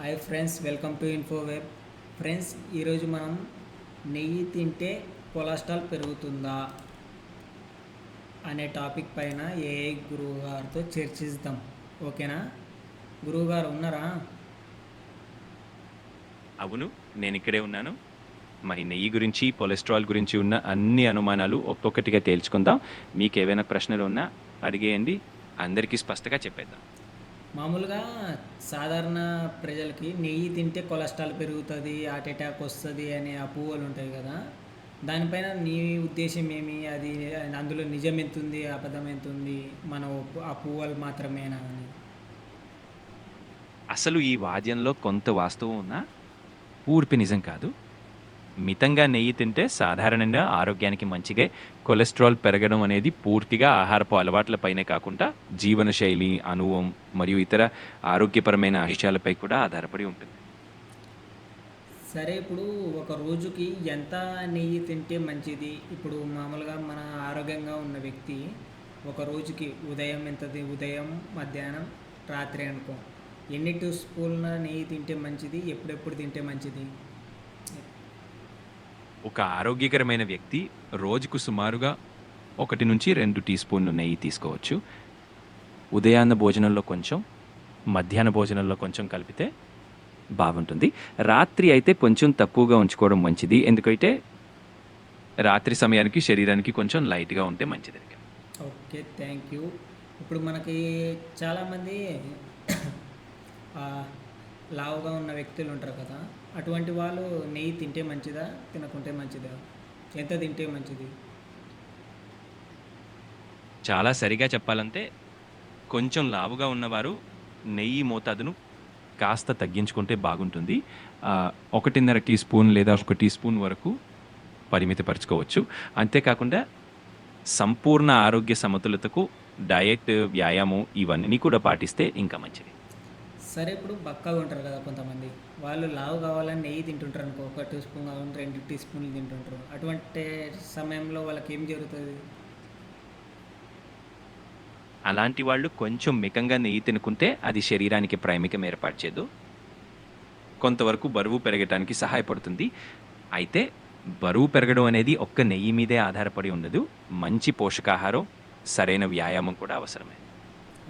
Hi friends welcome to Info Web friends ఈరోజు మనం నెయ్యి తింటే కొలెస్ట్రాల్ పెరుగుతుందా అనే టాపిక్ పైన ఏఐ గురువు గారితో చర్చిద్దాం. ఓకేనా? గురువు గారు ఉన్నారా? అవును నేను ఇక్కడే ఉన్నాను. మరి నెయ్యి గురించి కొలెస్ట్రాల్ గురించి ఉన్న అన్ని అనుమానాలు ఒక్కొక్కటిగా తేల్చుకుందాం. మీకు ఏవైనా ప్రశ్నలు ఉన్నా అడిగేయండి. అందరికీ స్పష్టంగా చెప్పేద్దాం. మామూలుగా సాధారణ ప్రజలకి నెయ్యి తింటే కొలెస్ట్రాల్ పెరుగుతుంది హార్ట్ అటాక్ వస్తుంది అనే అపోహలు ఉంటాయి కదా. దానిపైన నీ ఉద్దేశం ఏమి? అది అందులో నిజం ఎంత ఉంది అబద్ధం ఎంత ఉంది మన ఒప్పు- అపోహలు మాత్రమేనా అని. అసలు ఈ వాద్యంలో కొంత వాస్తవం ఉన్నా ఊర్పి నిజం కాదు. మితంగా నెయ్యి తింటే సాధారణంగా ఆరోగ్యానికి మంచిగా కొలెస్ట్రాల్ పెరగడం అనేది పూర్తిగా ఆహారపు అలవాట్లపైనే కాకుండా జీవనశైలి అనుభవం మరియు ఇతర ఆరోగ్యపరమైన అంశాలపై కూడా ఆధారపడి ఉంటుంది. సరే ఇప్పుడు ఒక రోజుకి ఎంత నెయ్యి తింటే మంచిది? ఇప్పుడు మామూలుగా మన ఆరోగ్యంగా ఉన్న వ్యక్తి ఒక రోజుకి ఉదయం ఎంతది? ఉదయం మధ్యాహ్నం రాత్రి అనుకో. ఎన్ని టీ స్పూన్ల నెయ్యి తింటే మంచిది? ఎప్పుడెప్పుడు తింటే మంచిది? ఒక ఆరోగ్యకరమైన వ్యక్తి రోజుకు సుమారుగా ఒకటి నుంచి రెండు టీ స్పూన్లు నెయ్యి తీసుకోవచ్చు. ఉదయాన్న భోజనంలో కొంచెం మధ్యాహ్న భోజనంలో కొంచెం కలిపితే బాగుంటుంది. రాత్రి అయితే కొంచెం తక్కువగా ఉంచుకోవడం మంచిది. ఎందుకంటే రాత్రి సమయానికి శరీరానికి కొంచెం లైట్గా ఉంటే మంచిది. Okay thank you. ఇప్పుడు మనకి చాలామంది లావుగా ఉన్న వ్యక్తులు ఉంటారు కదా అటువంటి వాళ్ళు నెయ్యి తింటే మంచిదా తినకుంటే మంచిదా? ఎంత తింటే మంచిది? చాలా సరిగా చెప్పాలంటే కొంచెం లావుగా ఉన్నవారు నెయ్యి మోతాదును కాస్త తగ్గించుకుంటే బాగుంటుంది. ఒకటిన్నర టీ స్పూన్ లేదా ఒక టీ స్పూన్ వరకు పరిమితపరచుకోవచ్చు అంతేకాకుండా సంపూర్ణ ఆరోగ్య సమతులతకు డయట్ వ్యాయామం ఇవన్నీ కూడా పాటిస్తే ఇంకా మంచిది. సరే ఇప్పుడు బక్కగా ఉంటారు కదా కొంతమంది. వాళ్ళు లావు కావాలని నెయ్యి తింటుంటారు అనుకో. ఒక టీ స్పూన్ కావాలని రెండు టీ స్పూన్లు తింటుంటారు. అటువంటి సమయంలో వాళ్ళకి ఏం జరుగుతుంది? అలాంటి వాళ్ళు కొంచెం మికంగా నెయ్యి తినుకుంటే అది శరీరానికి ప్రైమికం ఏర్పాటు చేయదు. కొంతవరకు బరువు పెరగటానికి సహాయపడుతుంది. అయితే బరువు పెరగడం అనేది ఒక్క నెయ్యి మీదే ఆధారపడి ఉండదు. మంచి పోషకాహారం సరైన వ్యాయామం కూడా అవసరమే.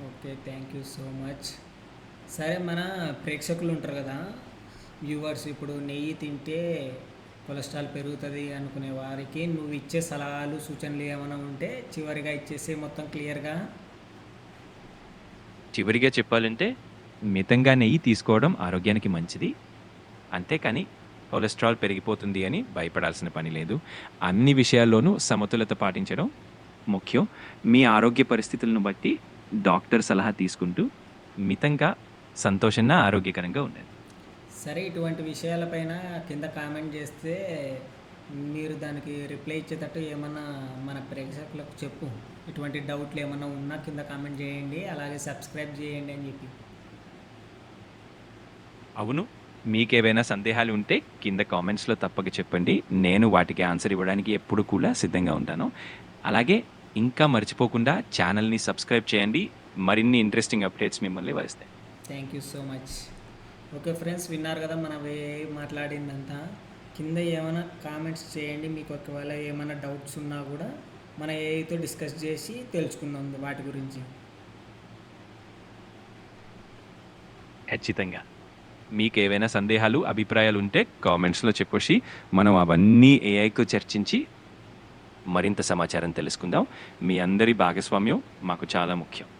Okay thank you so much. సరే మన ప్రేక్షకులు ఉంటారు కదా. వ్యూవర్స్ ఇప్పుడు నెయ్యి తింటే కొలెస్ట్రాల్ పెరుగుతుంది అనుకునే వారికి నువ్వు ఇచ్చే సలహాలు సూచనలు ఏమైనా ఉంటే చివరిగా ఇచ్చేసి మొత్తం క్లియర్గా? చివరిగా చెప్పాలంటే మితంగా నెయ్యి తీసుకోవడం ఆరోగ్యానికి మంచిది. అంతేకాని కొలెస్ట్రాల్ పెరిగిపోతుంది అని భయపడాల్సిన పని లేదు. అన్ని విషయాల్లోనూ సమతులత పాటించడం ముఖ్యం. మీ ఆరోగ్య పరిస్థితులను బట్టి డాక్టర్ సలహా తీసుకుంటూ మితంగా సంతోషంగా ఆరోగ్యకరంగా ఉండండి సరే ఇటువంటి విషయాలపైన కింద కామెంట్ చేస్తే మీరు దానికి రిప్లై ఇచ్చేటట్టు ఏమన్నా మన ప్రేక్షకులకు చెప్పు. ఇటువంటి డౌట్లు ఏమన్నా ఉన్నా కింద కామెంట్ చేయండి అలాగే సబ్స్క్రైబ్ చేయండి అని చెప్పి. అవును. మీకేవైనా సందేహాలు ఉంటే కింద కామెంట్స్లో తప్పక చెప్పండి. నేను వాటికి ఆన్సర్ ఇవ్వడానికి ఎప్పుడు కూడా సిద్ధంగా ఉంటాను. అలాగే ఇంకా మర్చిపోకుండా ఛానల్ని సబ్స్క్రైబ్ చేయండి. మరిన్ని ఇంట్రెస్టింగ్ అప్డేట్స్ మిమ్మల్ని వస్తాయి thank you so much okay friends విన్నారు కదా మనం వే మాట్లాడిందంతా. కింద ఏమైనా కామెంట్స్ చేయండి. మీకు ఒకవేళ ఏమైనా డౌట్స్ ఉన్నా కూడా మన ఏఐతో డిస్కస్ చేసి తెలుసుకుందాం వాటి గురించి. ఖచ్చితంగా. మీకు ఏవైనా సందేహాలు అభిప్రాయాలు ఉంటే కామెంట్స్లో చెప్పేసి మనం అవన్నీ ఏఐకు చర్చించి మరింత సమాచారం తెలుసుకుందాం. మీ అందరి భాగస్వామ్యం మాకు చాలా ముఖ్యం.